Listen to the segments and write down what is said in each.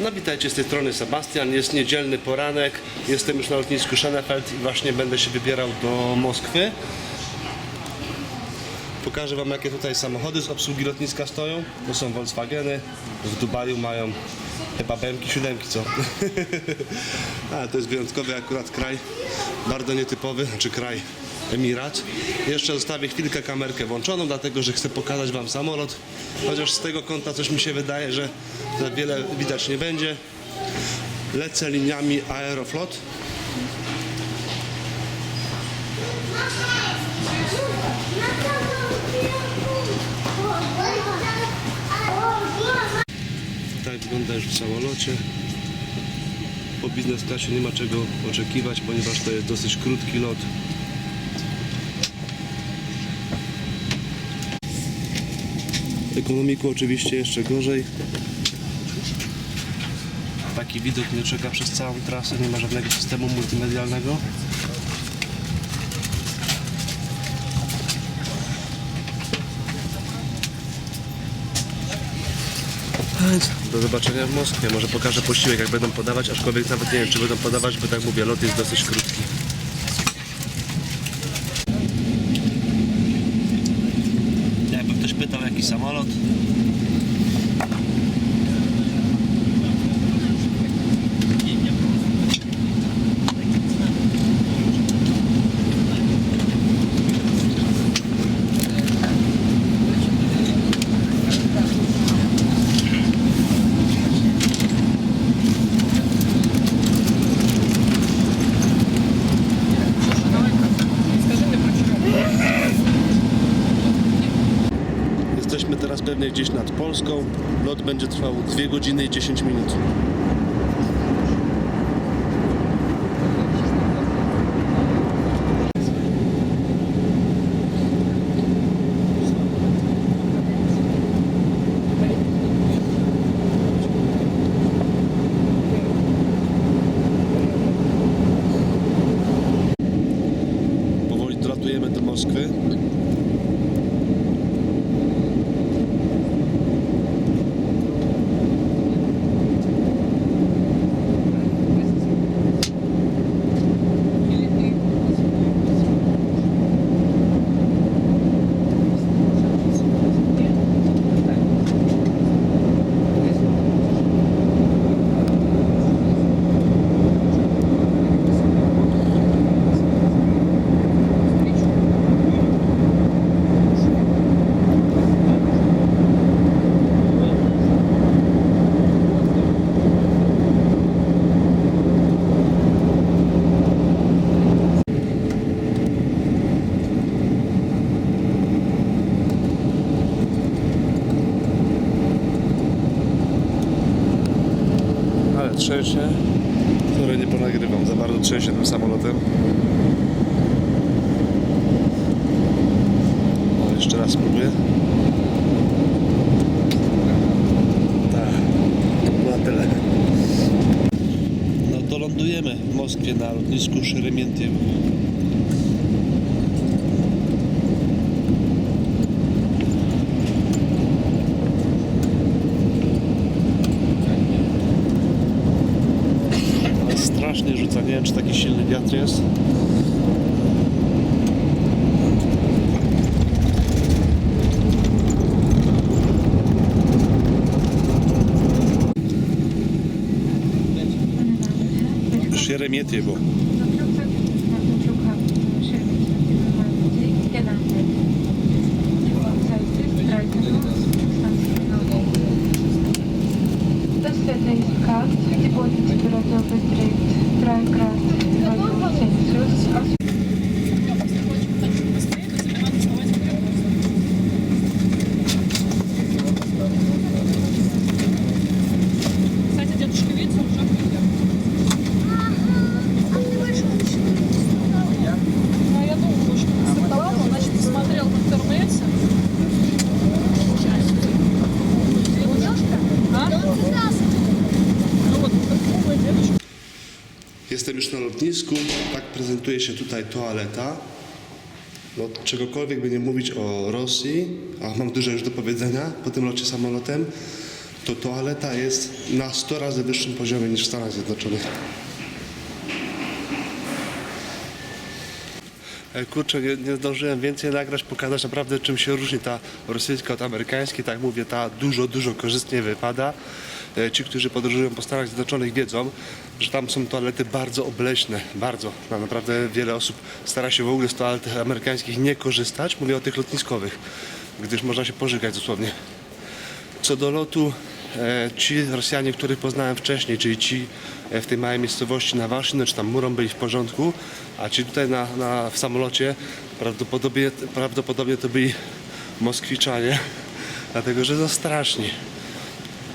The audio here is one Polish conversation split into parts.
No witajcie z tej strony Sebastian, jest niedzielny poranek, jestem już na lotnisku Schönefeld i właśnie będę się wybierał do Moskwy. Pokażę Wam jakie tutaj samochody z obsługi lotniska stoją. To są Volkswageny, w Dubaju mają chyba BMki siódemki, co? A, to jest wyjątkowy akurat kraj, bardzo nietypowy, czy kraj Emirat. Jeszcze zostawię chwilkę kamerkę włączoną, dlatego że chcę pokazać Wam samolot. Chociaż z tego kąta coś mi się wydaje, że za wiele widać nie będzie. Lecę liniami Aeroflot. Tak wygląda już w samolocie. Po biznes klasie nie ma czego oczekiwać, ponieważ to jest dosyć krótki lot. Ekonomiku oczywiście jeszcze gorzej. Taki widok mnie czeka przez całą trasę, nie ma żadnego systemu multimedialnego. Do zobaczenia w Moskwie. Może pokażę posiłek, jak będą podawać, aczkolwiek nawet nie wiem, czy będą podawać, bo tak mówię, lot jest dosyć krótki. Pytał, jaki samolot, Pewnie gdzieś nad Polską. Lot będzie trwał 2 godziny i 10 minut. Powoli dolatujemy do Moskwy. Trzęsie, które nie ponagrywam. Za bardzo trzęsie tym samolotem. O, jeszcze raz spróbuję. Tak, to na tyle. No to lądujemy w Moskwie na lotnisku Szeremiętiew. Ale strasznie rzuca. Nie wiem, czy taki silny wiatr jest. Szeremietiewo. Jestem już na lotnisku. Tak prezentuje się tutaj toaleta. No, czegokolwiek by nie mówić o Rosji, a mam dużo już do powiedzenia po tym locie samolotem, to toaleta jest na 100 razy wyższym poziomie niż w Stanach Zjednoczonych. E, Kurczę, nie, nie zdążyłem więcej nagrać, pokazać naprawdę czym się różni ta rosyjska od amerykańskiej. Tak mówię, ta dużo, dużo korzystniej wypada. E, Ci, którzy podróżują po Stanach Zjednoczonych wiedzą, że tam są toalety bardzo obleśne, bardzo. Tam naprawdę wiele osób stara się w ogóle z toalet amerykańskich nie korzystać. Mówię o tych lotniskowych, gdyż można się pożygać dosłownie. Co do lotu, e, ci Rosjanie, których poznałem wcześniej, czyli ci e, w tej małej miejscowości na Waszyny, czy tam Murą byli w porządku, a ci tutaj na, na, w samolocie prawdopodobnie, prawdopodobnie to byli Moskwiczanie, dlatego że to straszni.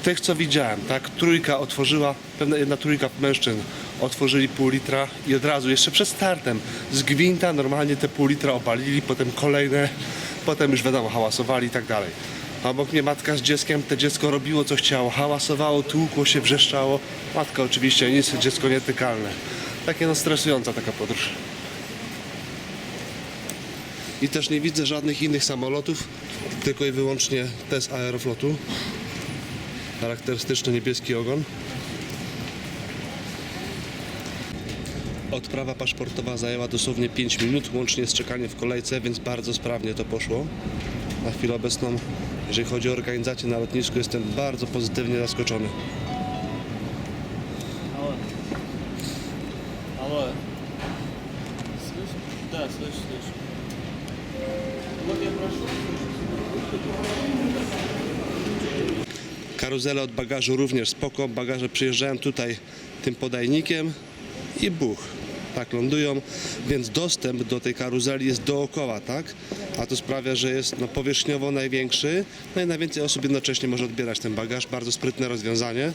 Tych, co widziałem, tak, trójka otworzyła, pewna jedna trójka mężczyzn otworzyli pół litra i od razu, jeszcze przed startem, z gwinta normalnie te pół litra opalili, potem kolejne, potem już wiadomo, hałasowali i tak dalej. A Obok mnie matka z dzieckiem, te dziecko robiło co chciało, hałasowało, tłukło się, wrzeszczało. Matka oczywiście nic, dziecko nietykalne. Takie no stresująca taka podróż. I też nie widzę żadnych innych samolotów, tylko i wyłącznie te z Aeroflotu. Charakterystyczny niebieski ogon. Odprawa paszportowa zajęła dosłownie 5 minut, łącznie z czekaniem w kolejce, więc bardzo sprawnie to poszło. Na chwilę obecną, jeżeli chodzi o organizację na lotnisku, jestem bardzo pozytywnie zaskoczony. Алло. Алло. Слышишь? Да, слышу, слышу. Вот я прошу. Karuzele od bagażu również spoko. Bagaże przyjeżdżają tutaj tym podajnikiem i buch. Tak lądują, więc dostęp do tej karuzeli jest dookoła, tak? A to sprawia, że jest no, powierzchniowo największy, no i najwięcej osób jednocześnie może odbierać ten bagaż. Bardzo sprytne rozwiązanie.